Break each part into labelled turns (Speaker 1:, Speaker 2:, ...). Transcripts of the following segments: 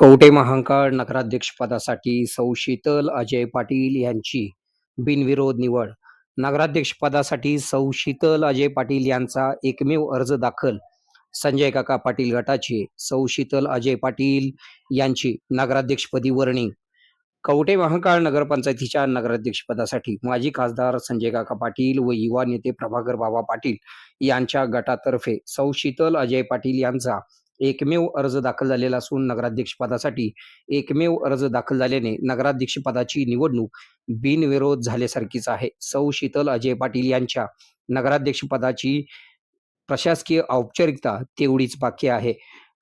Speaker 1: कवटे महांकाळ नगराध्यक्षपदासाठी सौ शीतल अजय पाटील यांची बिनविरोध निवड. नगराध्यक्षपदासाठी सौ शीतल अजय पाटील यांचा एकमेव अर्ज दाखल. संजय काका पाटील गटाचे सौ शीतल अजय पाटील यांची नगराध्यक्षपदी वर्णी. कवटे महाकाळ नगरपंचायतीच्या नगराध्यक्षपदासाठी माजी खासदार संजय काका पाटील व युवा नेते प्रभाकर बाबा पाटील यांच्या गटातर्फे सौ शीतल अजय पाटील यांचा एकमेव अर्ज दाखल झालेला असून नगराध्यक्षपदासाठी एकमेव अर्ज दाखल झाल्याने नगराध्यक्षपदाची निवडणूक बिनविरोध झाल्यासारखीच आहे. सौ शीतल अजय पाटील यांच्या नगराध्यक्षपदाची प्रशासकीय औपचारिकता तेवढीच बाकी आहे.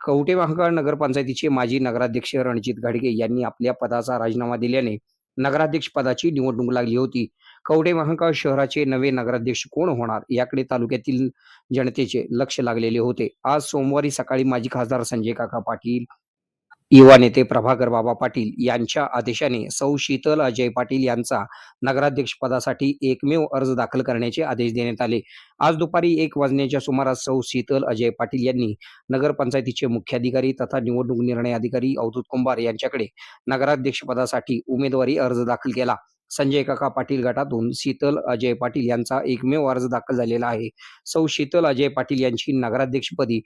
Speaker 1: कवटे महांकाळ नगरपंचायतीचे माजी नगराध्यक्ष रणजित घाडगे यांनी आपल्या पदाचा राजीनामा दिल्याने नगराध्यक्ष पदाची निवडणूक लागली होती. कवडे महांकाळ शहराचे नवे नगराध्यक्ष कोण होणार? याकडे तालुक्यातील जनतेचे लक्ष लागलेले होते. आज सोमवारी सकाळी माजी खासदार संजय काका पाटील युवा नेते प्रभाकर बाबा पाटील यांच्या आदेशाने सौ शीतल अजय पाटील यांचा नगराध्यक्ष पदासाठी एकमेव अर्ज दाखल करण्याचे आदेश देण्यात आले. आज दुपारी एक वाजण्याच्या सुमारास सौ शीतल अजय पाटील यांनी नगरपंचायतीचे मुख्याधिकारी तथा निवडणूक निर्णय अधिकारी अवधूत कुंभार यांच्याकडे नगराध्यक्ष पदासाठी उमेदवारी अर्ज दाखल केला. संजय काका पाटील गटातून शीतल अजय पाटील यांचा एकमेव अर्ज दाखल झालेला आहे. सौ शीतल अजय पाटील यांची नगराध्यक्षपदी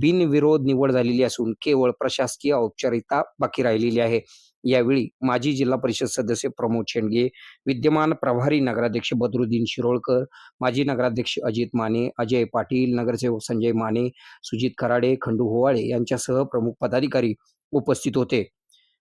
Speaker 1: बिनविरोध निवड झालेली असून केवळ प्रशासकीय औपचारिकता बाकी राहिलेली आहे. यावेळी माजी जिल्हा परिषद सदस्य प्रमोद शेंडगे विद्यमान प्रभारी नगराध्यक्ष बदरुद्दीन शिरोळकर माजी नगराध्यक्ष अजित माने अजय पाटील नगरसेवक संजय माने सुजित खराडे खंडू होवाळे यांच्यासह प्रमुख पदाधिकारी उपस्थित होते.